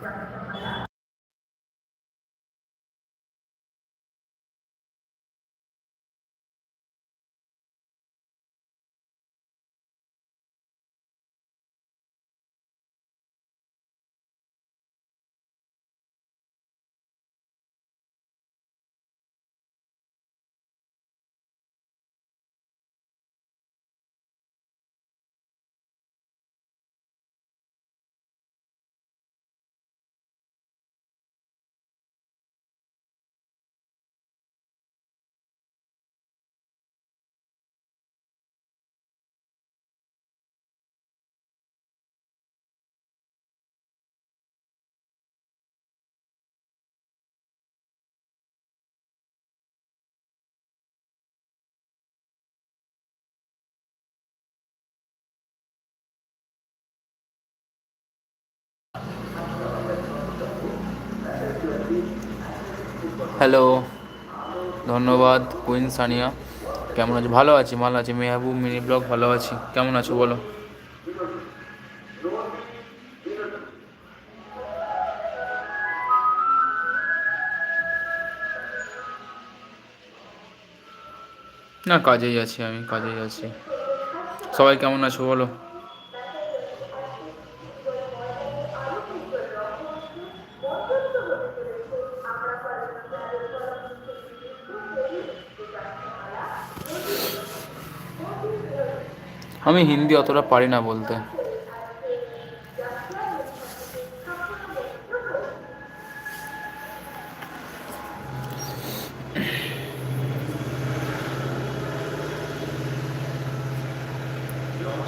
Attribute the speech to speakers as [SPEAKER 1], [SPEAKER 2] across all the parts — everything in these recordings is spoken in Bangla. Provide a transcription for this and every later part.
[SPEAKER 1] Thank you. হ্যালো, ধন্যবাদ, কুইন সানিয়া। কেমন আছো? ভালো আছি ভালো আছি। মেহবুব মিনি ব্লগ, ভালো আছি। কেমন আছো বলো? না, কাজেই আছি আমি, কাজেই আছি। সবাই কেমন আছো বলো? আমি হিন্দি অতটা পারি না বলতে।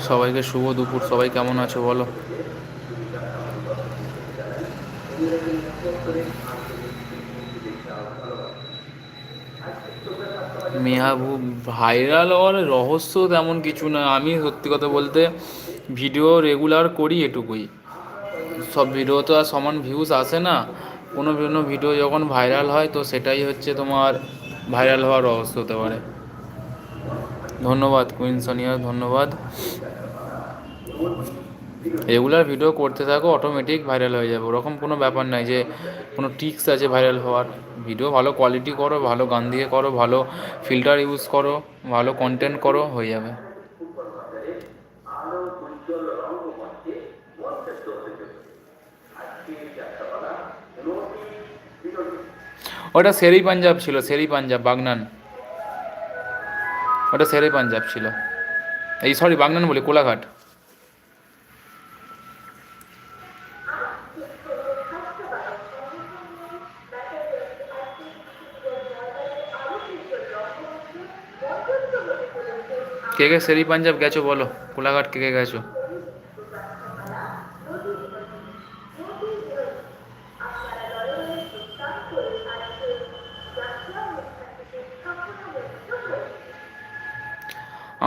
[SPEAKER 1] সবাইকে শুভ দুপুর। সবাই কেমন আছো বলো? মেহাবুব ভাইরাল হওয়ার রহস্য তেমন কিছু না। আমি সত্যি কথা বলতে ভিডিও রেগুলার করি এটুকুই। সব ভিডিও তো আর সমান ভিউজ আসে না। কোনো কোনো ভিডিও যখন ভাইরাল হয়, তো সেটাই হচ্ছে তোমার ভাইরাল হওয়ার রহস্য হতে পারে। ধন্যবাদ কুইন সোনিয়া ধন্যবাদ। রেগুলার ভিডিও করতে থাকো অটোমেটিক ভাইরাল হয়ে যাবে। ওরকম কোনো ব্যাপার নাই যে, কোনো টিক্স আছে ভাইরাল হওয়ার। ভিডিও ভালো কোয়ালিটি করো, ভালো গান দিয়ে করো, ভালো ফিল্টার ইউজ করো, ভালো কন্টেন্ট করো, হয়ে যাবে। ওটা সেরি পাঞ্জাব ছিল সেরি পাঞ্জাব বাগনান ওটা সেরি পাঞ্জাব ছিল। এই সরি বাগনান বলি, কোলাঘাট। কে কে সেরি পাঞ্জাব গেছো বলো? কোলাঘাট কে কে গেছো?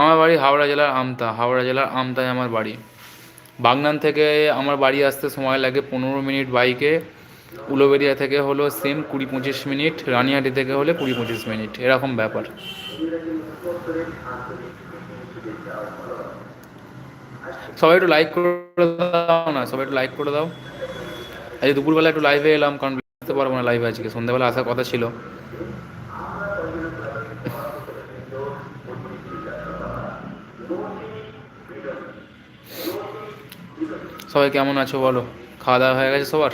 [SPEAKER 1] আমার বাড়ি হাওড়া জেলার আমতা। হাওড়া জেলার আমতায় আমার বাড়ি। বাগনান থেকে আমার বাড়ি আসতে সময় লাগে পনেরো মিনিট বাইকে। উলোবেরিয়া থেকে হলো সেম কুড়ি পঁচিশ মিনিট, রানিহাটি থেকে হলে কুড়ি পঁচিশ মিনিট। এরকম ব্যাপার। সবাই একটু লাইক করে দাও না, সবাই একটু লাইক করে দাও। আজ দুপুরবেলা একটু লাইভে এলাম, কারণ বুঝতে পারব না লাইভে আজকে। সন্ধ্যাবেলা আসার কথা ছিল। সবাই কেমন আছো বলো? খাওয়া দাওয়া হয়ে গেছে সবার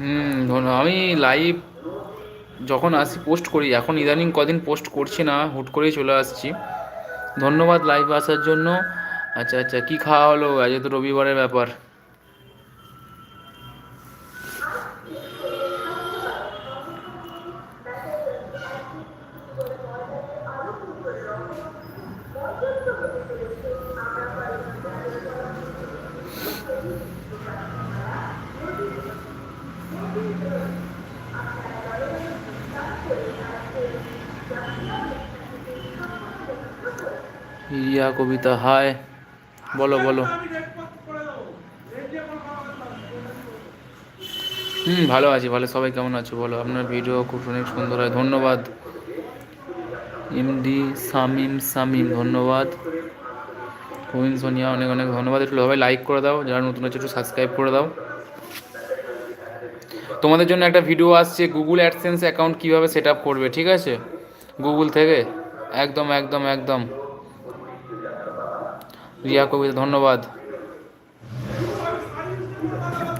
[SPEAKER 1] হুম ধন্য আমি লাইভ যখন আসি পোস্ট করি। এখন ইদানিং কদিন পোস্ট করছি না, হুট করেই চলে আসছি। ধন্যবাদ লাইভ আসার জন্য। আচ্ছা আচ্ছা কী খাওয়া হলো? আজ তো রবিবারের ব্যাপার। কবিতা, হায়, বলো বলো। হুম, ভালো আছি, ভালো। সবাই কেমন আছো, বলো? আপনার ভিডিও খুব অনেক সুন্দর হয়। ধন্যবাদ। এমডি সামিম সামিম, ধন্যবাদ। কুইন সোনিয়া, অনেক অনেক ধন্যবাদ। একটু সবাই লাইক করে দাও। যারা নতুন আছে, একটু সাবস্ক্রাইব করে দাও। তোমাদের জন্য একটা ভিডিও আসছে গুগল অ্যাডসেন্স অ্যাকাউন্ট কীভাবে সেট আপ করবে, ঠিক আছে? গুগল থেকে। একদম একদম একদম। রিয়া কবিতা ধন্যবাদ।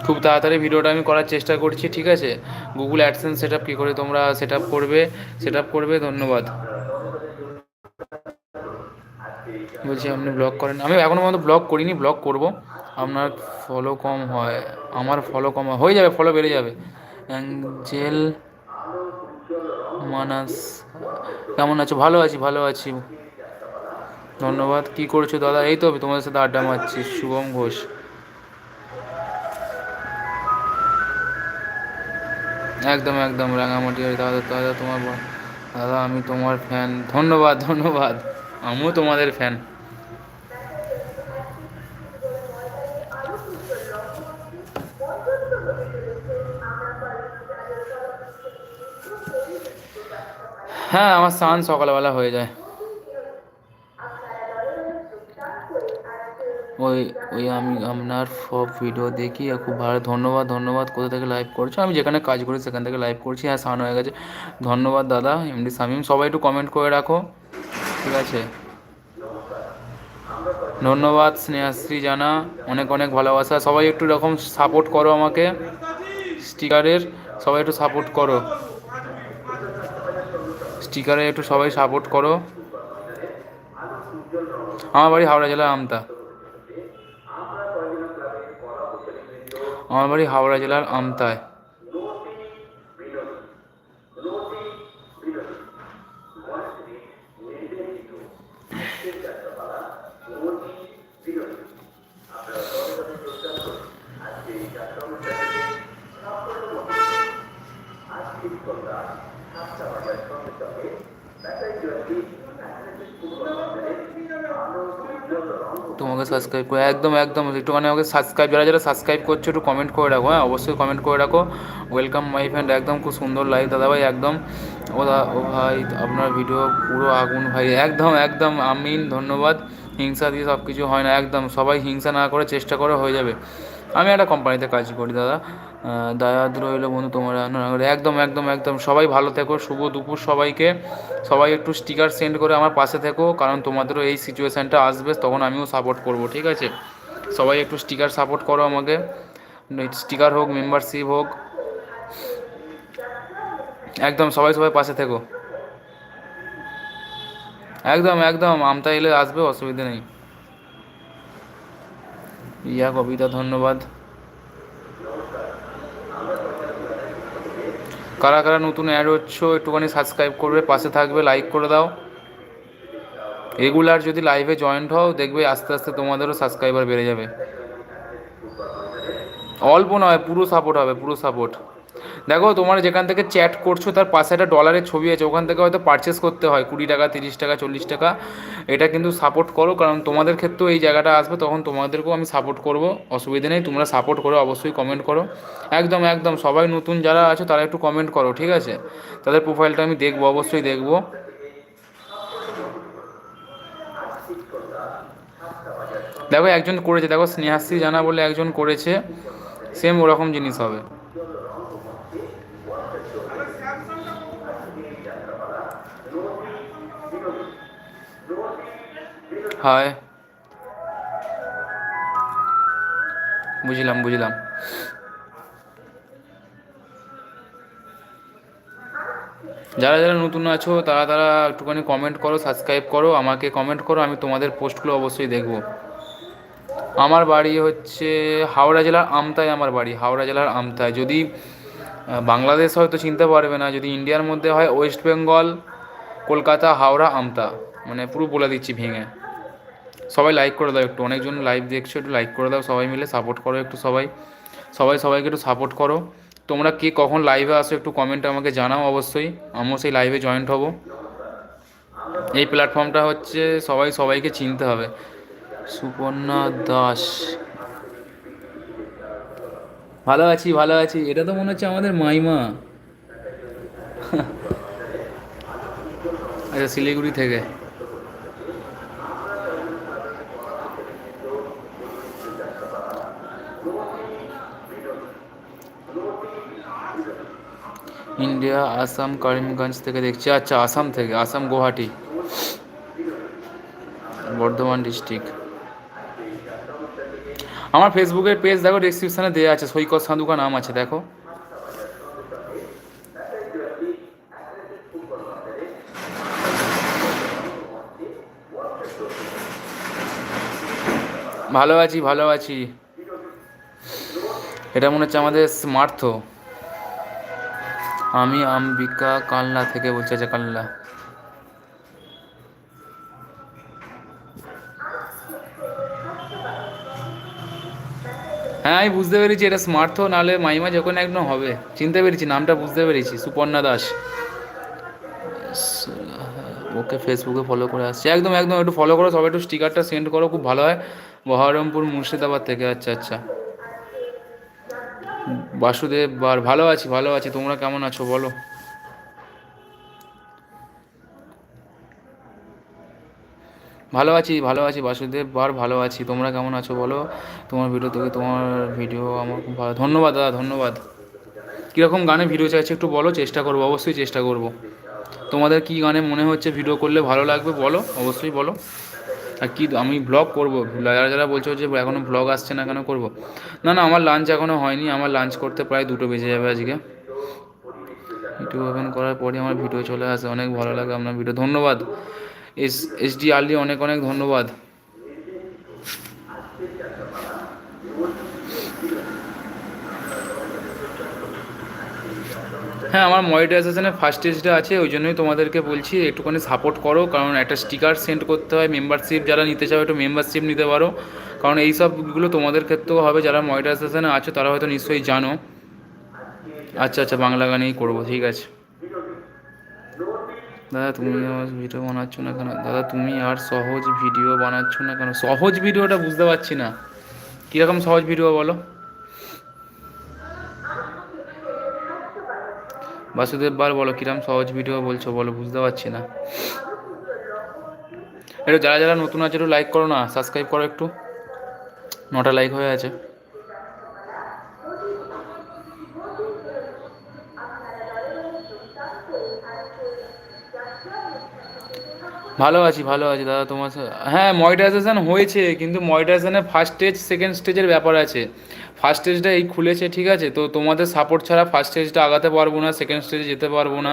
[SPEAKER 1] খুব তাড়াতাড়ি ভিডিওটা আমি করার চেষ্টা করছি, ঠিক আছে? গুগল অ্যাডসেন্স সেট আপ কী করে তোমরা সেট আপ করবে সেট আপ করবে, ধন্যবাদ। বলছি, আপনি ব্লগ করেন। আমি এখনও পর্যন্ত ব্লগ করিনি ব্লগ করব। আপনার ফলো কম হয়, আমার ফলো কম হয় যাবে ফলো বেড়ে যাবে। অ্যাঞ্জেল মানাস, কেমন আছো? ভালো আছি ভালো আছি। ধন্যবাদ। কি করছ দাদা? এই তো তোমাদের সাথে আড্ডা মারছি, শুভম ঘোষ। একদম একদম, রাঙামাটি দাদা দাদা তোমার দাদা, আমি তোমার ফ্যান ধন্যবাদ ধন্যবাদ। আমিও তোমাদের ফ্যান হ্যাঁ আমার স্নান সকালবেলা হয়ে যায়। ওই ওই আমি আপনার সব ভিডিও দেখি। আর খুব ভালো, ধন্যবাদ ধন্যবাদ। কোথা থেকে লাইভ করছ? আমি যেখানে কাজ করি সেখান থেকে লাইভ করছি। হ্যাঁ স্নান হয়ে গেছে। ধন্যবাদ, দাদা এমডি শামিম সবাই একটু কমেন্ট করে রাখো। ঠিক আছে। ধন্যবাদ, স্নেহাশ্রী জানা। অনেক অনেক ভালোবাসা। সবাই একটু এরকম সাপোর্ট করো আমাকে। স্টিকারের সবাই একটু সাপোর্ট করো। স্টিকারে একটু সবাই সাপোর্ট করো। আমার বাড়ি হাওড়া জেলার আমতা। আমার বাড়ি হাওড়া জেলার আমতায়। একদম একদম। একটুখানি আমাকে সাবস্ক্রাইব যারা যারা সাবস্ক্রাইব করছে, একটু কমেন্ট করে রাখো হ্যাঁ? অবশ্যই কমেন্ট করে রাখো। ওয়েলকাম মাই ফ্রেন্ড একদম খুব সুন্দর লাইভ দাদাভাই, একদম। ও ও ভাই, আপনার ভিডিও পুরো আগুন, ভাই। একদম একদম। আমিন, ধন্যবাদ। হিংসা দিয়ে সব কিছু হয় না। একদম, সবাই হিংসা না করে চেষ্টা করে হয়ে যাবে। আমি একটা কোম্পানিতে কাজ করি, দাদা। দায়াদ রইল বন্ধু তোমার। একদম একদম একদম। সবাই ভালো থেকো, শুভ দুপুর সবাইকে। সবাই একটু স্টিকার সেন্ড করে আমার পাশে থেকো, কারণ তোমাদেরও এই সিচুয়েশানটা আসবে, তখন আমিও সাপোর্ট করব, ঠিক আছে? সবাই একটু স্টিকার সাপোর্ট করো আমাকে। স্টিকার হোক মেম্বারশিপ হোক। একদম, সবাই সবাই পাশে থেকো। একদম একদম। আমতা এলে আসবে, অসুবিধা নেই। ইয়া কবিতা, ধন্যবাদ। কারা কারা নতুন অ্যাড হচ্ছ, একটুখানি সাবস্ক্রাইব করবে, পাশে থাকবে লাইক করে দাও। রেগুলার যদি লাইভে জয়েন্ট হও, দেখবে আস্তে আস্তে তোমাদেরও সাবস্ক্রাইবার বেড়ে যাবে। অল্প নয়, পুরো সাপোর্ট হবে, পুরো সাপোর্ট দেখো, তোমার যেখান থেকে চ্যাট করছ, তার পাশে একটা ডলারের ছবি আছে, ওখান থেকে হয়তো পারচেস করতে হয়, কুড়ি টাকা, তিরিশ টাকা, চল্লিশ টাকা। এটা কিন্তু সাপোর্ট করো, কারণ তোমাদের ক্ষেত্রেও এই জায়গাটা আসবে, তখন তোমাদেরকেও আমি সাপোর্ট করব, অসুবিধা নেই, তোমরা সাপোর্ট করো অবশ্যই কমেন্ট করো। একদম একদম, সবাই নতুন যারা আছো, তারা একটু কমেন্ট করো, ঠিক আছে? তাদের প্রোফাইলটা আমি দেখব, অবশ্যই দেখব। দেখো, একজন করেছে, দেখো স্নেহাশ্রী জানা বলে একজন করেছে সেম ওরকম জিনিস হবে। হায়। বুঝলাম বুঝলাম। যারা যারা নতুন আছো, তারা তারা একটুখানি কমেন্ট করো সাবস্ক্রাইব করো, আমাকে কমেন্ট করো, আমি তোমাদের পোস্টগুলো অবশ্যই দেখব। আমার বাড়ি হচ্ছে হাওড়া জেলার আমতায় আমার বাড়ি হাওড়া জেলার আমতায় যদি বাংলাদেশ হয়তো চিনতে পারবে না, যদি ইন্ডিয়ার মধ্যে হয় ওয়েস্ট বেঙ্গল, কলকাতা, হাওড়া, আমতা। মানে পুরো বলে দিচ্ছি ভেঙে। সবাই লাইক করে দাও একটু। অনেকজন লাইভ দেখছ, একটু লাইক করে দাও সবাই মিলে সাপোর্ট করো একটু সবাই। সবাই সবাইকে একটু সাপোর্ট করো। তোমরা কে কখন লাইভে আসো একটু কমেন্টে আমাকে জানাও অবশ্যই। আমিও সেই লাইভে জয়েন্ট হব। এই প্ল্যাটফর্মটা হচ্ছে সবাই সবাইকে চিনতে হবে। সুপর্ণা দাস। ভালো আছি ভালো আছি। এটা তো মনে হচ্ছে আমাদের মাইমা। আচ্ছা শিলিগুড়ি থেকে। ইন্ডিয়া, আসাম, করিমগঞ্জ থেকে দেখছি। আচ্ছা আসাম থেকে, আসাম, গুয়াহাটি। বর্ধমান ডিস্ট্রিক্ট আমার ফেসবুকের পেজ দেখো ডিসক্রিপশানে দেওয়া আছে। সৈকত সাধুকা নাম আছে, দেখো। ভালো আছি ভালো আছি। এটা মনে হচ্ছে আমাদের স্মার্থ। আমি আম্বিকা কালনা থেকে বলছি আচ্ছা কালনা হ্যাঁ আমি বুঝতে পেরেছি, এটা স্মার্থ, নাহলে মাইমা যখন একদম হবে। চিনতে পেরেছি, নামটা বুঝতে পেরেছি, সুপর্ণা দাস। ওকে ফেসবুকে ফলো করে আসছে। একদম একদম, একটু ফলো করো, সবাই একটু স্টিকারটা সেন্ড করো, খুব ভালো হয়। বহরমপুর মুর্শিদাবাদ থেকে আচ্ছা আচ্ছা। বাসুদেব বার, ভালো আছি ভালো আছি। তোমরা কেমন আছো? বলো। ভালো আছি ভালো আছি, বাসুদেব বার, ভালো আছি। তোমরা কেমন আছো? বলো। তোমার ভিডিও থেকে তোমার ভিডিও আমার খুব ভালো। ধন্যবাদ দাদা, ধন্যবাদ। কীরকম গানে ভিডিও চাইছে একটু বলো, চেষ্টা করব, অবশ্যই চেষ্টা করব। তোমাদের কি গানে মনে হচ্ছে ভিডিও করলে ভালো লাগবে, বলো, অবশ্যই বলো। আর কি, আমি ব্লগ করব। যারা যারা বলছো যে এখনও ব্লগ আসছে না কেন করব? না না, আমার লাঞ্চ এখনও হয়নি। আমার লাঞ্চ করতে প্রায় দুটো বেজে যাবে আজকে। ইউটিউব ওপেন করার পরই আমার ভিডিও চলে আসে। অনেক ভালো লাগে আপনার ভিডিও ধন্যবাদ। এস এস ডি আলি অনেক অনেক ধন্যবাদ। হ্যাঁ আমার মনিটাইজেশনের ফার্স্ট স্টেজটা আছে, ওই জন্যই তোমাদেরকে বলছি, একটুখানি সাপোর্ট করো, কারণ একটা স্টিকার সেন্ড করতে হয় মেম্বারশিপ যারা নিতে চাও, একটু মেম্বারশিপ নিতে পারো। কারণ এই সবগুলো তোমাদের ক্ষেত্রেও হবে, যারা মনিটাইজেশনে আছো, তারা হয়তো নিশ্চয়ই জানো। আচ্ছা আচ্ছা বাংলা গানেই করব, ঠিক আছে। দাদা, তুমি আর ভিডিও বানাচ্ছ না কেন? দাদা, তুমি আর সহজ ভিডিও বানাচ্ছ না কেন? সহজ ভিডিওটা বুঝতে পারছি না। কীরকম সহজ ভিডিও বলো? বাসুদেব বার বলো, কিরম সহজ ভিডিও বলছো বলো, বুঝতে পারছি না। একটু যারা যারা নতুন আছে, একটু লাইক করো না সাবস্ক্রাইব করো একটু। নটা লাইক হয়ে আছে। ভালো আছি ভালো আছি। দাদা, তোমার হ্যাঁ মনিটাইজেশন হয়েছে, কিন্তু মনিটাইজেশনে ফার্স্ট স্টেজ সেকেন্ড স্টেজের ব্যাপার আছে। ফার্স্ট স্টেজটা এই খুলেছে, ঠিক আছে? তো তোমাদের সাপোর্ট ছাড়া ফার্স্ট স্টেজটা আগাতে পারব না সেকেন্ড স্টেজে যেতে পারব না।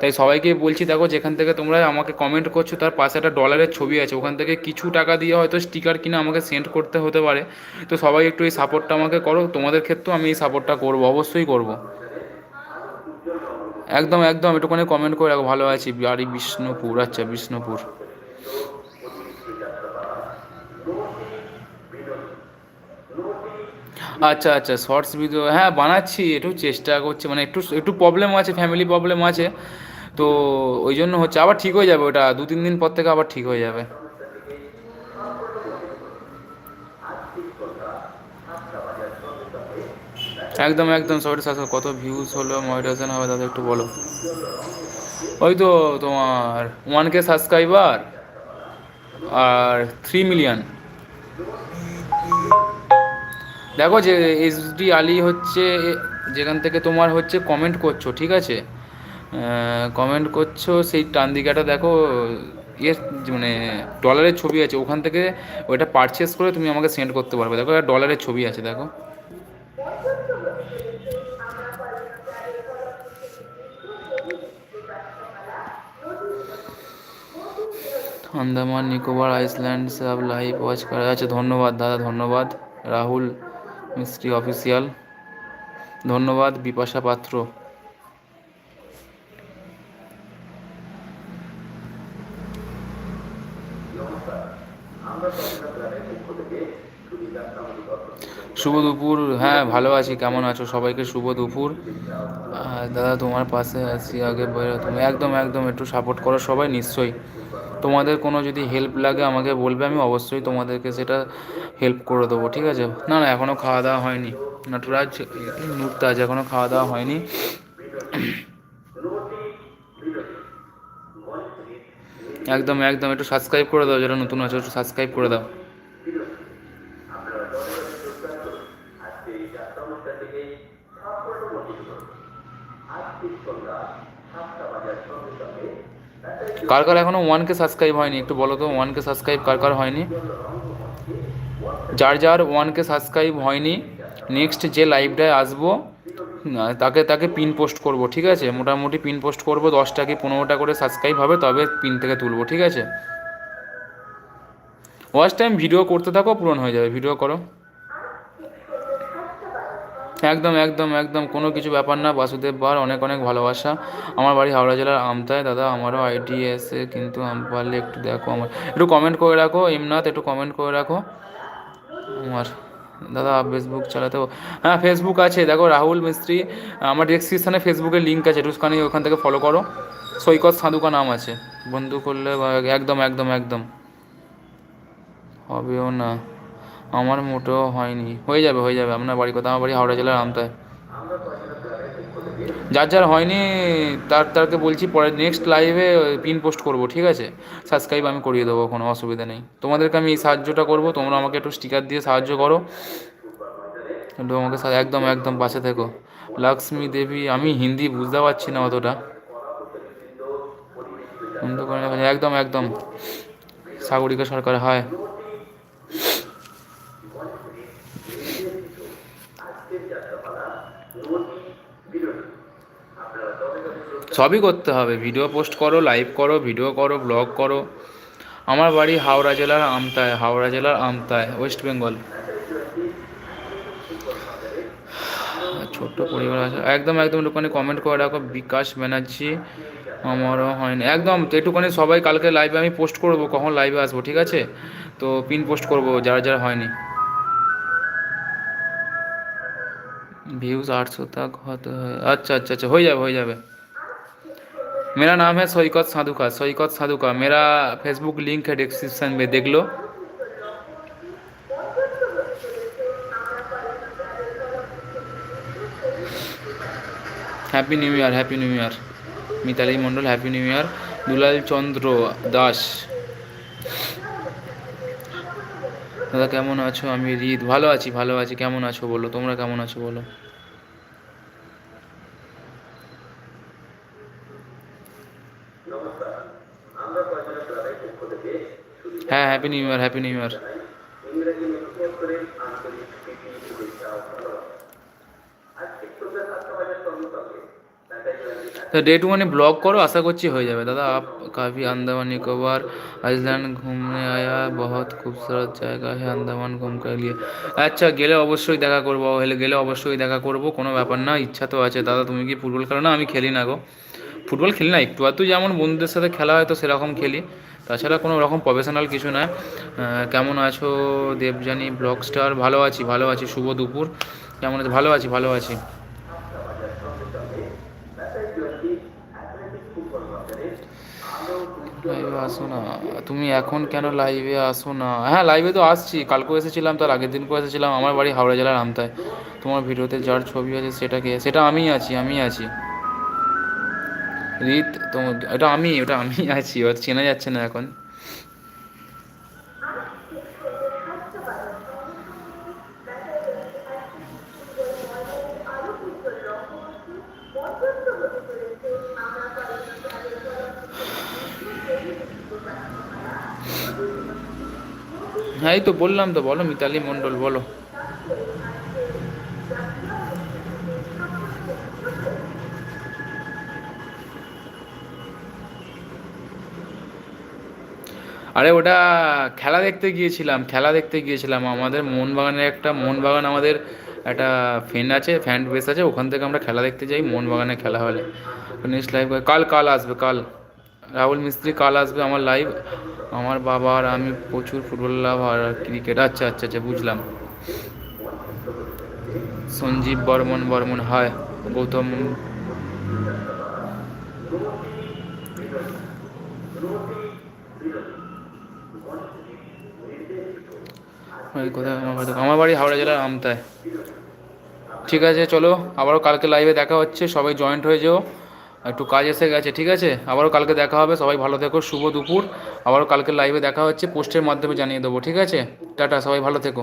[SPEAKER 1] তাই সবাইকে বলছি, দেখো, যেখান থেকে তোমরা আমাকে কমেন্ট করছ, তার পাশে একটা ডলারের ছবি আছে। ওখান থেকে কিছু টাকা দিয়ে হয়তো স্টিকার কিনে আমাকে সেন্ড করতে হতে পারে। তো সবাই একটু এই সাপোর্টটা আমাকে করো। তোমাদের ক্ষেত্রেও আমি এই সাপোর্টটা করব, অবশ্যই করব। একদম একদম, একটুখানি কমেন্ট করে রাখো, ভালো আছি। বাড়ি বিষ্ণুপুর আচ্ছা বিষ্ণুপুর। আচ্ছা আচ্ছা শর্টস ভিডিও হ্যাঁ বানাচ্ছি, একটু চেষ্টা করছি মানে একটু একটু প্রবলেম আছে ফ্যামিলি প্রবলেম আছে, তো ওই জন্য হচ্ছে, আবার ঠিক হয়ে যাবে ওটা দু তিন দিন পর থেকে আবার ঠিক হয়ে যাবে। একদম একদম সবাই সাথে কত ভিউজ হলো মনিটাইজেশন হবে দাদা একটু বলো। ওই তো তোমার ওয়ান কে সাবস্ক্রাইবার আর থ্রি মিলিয়ন দেখো যে এসডি আলি হচ্ছে, যেখান থেকে তোমার হচ্ছে কমেন্ট করছ, ঠিক আছে? কমেন্ট করছ, সেই টান দিকাটা দেখো ইয়ে মানে ডলারের ছবি আছে, ওখান থেকে ওইটা পারচেস করে তুমি আমাকে সেন্ড করতে পারবে। দেখো ডলারের ছবি আছে, দেখো। আন্দামান, নিকোবর, আইসল্যান্ড, সব লাইভ ওয়াচ করা আছে। ধন্যবাদ, দাদা, ধন্যবাদ। রাহুল, মিস্ত্রি, অফিসিয়াল। ধন্যবাদ, বিপাশা পাত্র। শুভ দুপুর। হ্যাঁ ভালো আছি, কেমন আছো? সবাইকে শুভ দুপুর। দাদা, তোমার পাশে আছি, আগে বেরো তুমি একদম একদম একটু সাপোর্ট করো সবাই, নিশ্চয়ই। তোমাদের কোনো যদি হেল্প লাগে আমাকে বলবে, আমি অবশ্যই তোমাদেরকে সেটা হেল্প করে দেবো, ঠিক আছে? না না এখনও খাওয়া দাওয়া হয়নি। নটরাজ নুরতাজ এখনও খাওয়া দাওয়া হয়নি। একদম একদম, একটু সাবস্ক্রাইব করে দাও, যারা নতুন আছে, একটু সাবস্ক্রাইব করে দাও। কার কার এখনও ওয়ান কে সাবস্ক্রাইব হয়নি? একটু বলো তো ওয়ান কে সাবস্ক্রাইব কার কার হয়নি? যার যার ওয়ান কে সাবস্ক্রাইব হয়নি নেক্সট যে লাইভটায় আসব তাকে তাকে পিন পোস্ট করব, ঠিক আছে? মোটামুটি পিন পোস্ট করব, দশটা কি পনেরোটা করে সাবস্ক্রাইব হবে, তবে পিন থেকে তুলবো, ঠিক আছে? ওয়াচ টাইম ভিডিও করতে থাকো, পূরণ হয়ে যাবে ভিডিও করো। একদম একদম একদম। কোনো কিছু ব্যাপার না। বাসুদেব বার, অনেক অনেক ভালোবাসা। আমার বাড়ি হাওড়া জেলার আমতায়। দাদা, আমারও আইডি এসে কিন্তু আম পারলে একটু দেখো আমার। একটু কমেন্ট করে রাখো এমনাথ একটু কমেন্ট করে রাখো। আমার দাদা ফেসবুক চালাতে হ্যাঁ ফেসবুক আছে। দেখো, রাহুল মিস্ত্রি, আমার ডেসক্রিপশানে ফেসবুকের লিঙ্ক আছে। একটুখানি ওখান থেকে ফলো করো। সৈকত সাধুকা নাম আছে। বন্ধু করলে একদম একদম একদম। হবেও না। আমার মোটেও হয়নি। হয়ে যাবে হয়ে যাবে। আপনার বাড়ি কথা আমার বাড়ি হাওড়া জেলার আমতায় যার যার হয়নি, তার, তারকে বলছি পরে নেক্সট লাইভে পিন পোস্ট করব, ঠিক আছে? সাবস্ক্রাইব আমি করিয়ে দেবো, কোনো অসুবিধা নেই। তোমাদেরকে আমি এই সাহায্যটা করব, তোমরা আমাকে একটু স্টিকার দিয়ে সাহায্য করো। আমাকে একদম একদম পাশে থেকো। লক্ষ্মী দেবী, আমি হিন্দি বুঝতে পারছি না অতটা। একদম একদম। সাগরিকা সরকার, হয়। সবই করতে হবে। ভিডিও পোস্ট করো লাইভ করো ভিডিও করো ব্লগ করো। আমার বাড়ি হাওড়া জেলার আমতায়, হাওড়া জেলার আমতায় ওয়েস্ট বেঙ্গল ছোট্ট পরিবার আছে। একদম একদম একটুখানি কমেন্ট করে রাখো। বিকাশ ব্যানার্জি, আমারও হয়নি। একদম, একটুখানি সবাই কালকে লাইভে আমি পোস্ট করব, কখন লাইভে আসব, ঠিক আছে? তো পিন পোস্ট করব, যারা যারা হয়নি। ভিউজ আটশো তাক হতে হয় আচ্ছা আচ্ছা আচ্ছা হয়ে যাবে হয়ে যাবে। मेरा नाम है सैकत साधु का सैकत साधु का मेरा फेसबुक लिंक है डिस्क्रिप्शन में देख लो happy new year happy new year Mitali Mondal happy new year Dulal Chandra Das দাদা কেমন আছো আমি রিদ ভালো আছি ভালো আছি কেমন আছো বলো তোমরা কেমন আছো বলো হ্যাঁ happy new year happy new year তো ডে টু মানে ব্লগ করো, আশা করছি হয়ে যাবে। দাদা, আপ কাফি আন্দামান নিকোবর, আইসল্যান্ড ঘুমনে আয়া, বহুত খুবসুরত জায়গা হ্যাঁ আন্দামান ঘুম কে লিয়ে। আচ্ছা গেলে অবশ্যই দেখা করব গেলে অবশ্যই দেখা করব, কোনো ব্যাপার না, ইচ্ছা তো আছে। দাদা, তুমি কি ফুটবল খেলো না? আমি খেলি না গো। ফুটবল খেলি না, একটু আর তুই যেমন বন্ধুদের সাথে খেলা হয় তো সেরকম খেলি। তাছাড়া কোনো রকম প্রফেশনাল কিছু না। কেমন আছো দেবজানি ব্লগ স্টার? ভালো আছি ভালো আছি। শুভ দুপুর। কেমন আছো? ভালো আছি ভালো আছি। লাইভে আসো না। তুমি এখন কেন লাইভে আসো না? হ্যাঁ লাইভে তো আসছি। কালকেও এসেছিলাম, তার আগের দিনকেও এসেছিলাম। আমার বাড়ি হাওড়া জেলার আমতায়। তোমার ভিডিওতে যার ছবি আছে সেটাকে সেটা আমি আছি আমি আছি। রিত তো এটা আমি, ওটা আমি আছি ওটা চেনা যাচ্ছে না এখন। হ্যাঁ এই তো বললাম তো, বলো মিতালি মণ্ডল, বলো। আরে ওটা খেলা দেখতে গিয়েছিলাম, খেলা দেখতে গিয়েছিলাম। আমাদের মোহনবাগানের একটা, মোহনবাগান আমাদের একটা ফ্যান আছে ফ্যান বেস আছে, ওখান থেকে আমরা খেলা দেখতে যাই, মোহনবাগানে খেলা হলে। নেক্সট লাইভ কাল কাল আসবে, কাল। রাহুল মিস্ত্রি কাল আসবে আমার লাইভ আমার বাবা আর আমি প্রচুর ফুটবল লাভার আর ক্রিকেট আচ্ছা আচ্ছা আচ্ছা বুঝলাম। সঞ্জীব বর্মন বর্মন হায় গৌতম আমার বাড়ি হাওড়া জেলার আমতায় ঠিক আছে, চলো। আবারও কালকে লাইভে দেখা হচ্ছে, সবাই জয়েন্ট হয়ে যেও। একটু কাজ এসে গেছে, ঠিক আছে? আবারও কালকে দেখা হবে, সবাই ভালো থেকো, শুভ দুপুর। আবারও কালকে লাইভে দেখা হচ্ছে, পোস্টের মাধ্যমে জানিয়ে দেবো, ঠিক আছে? টাটা, সবাই ভালো থেকো।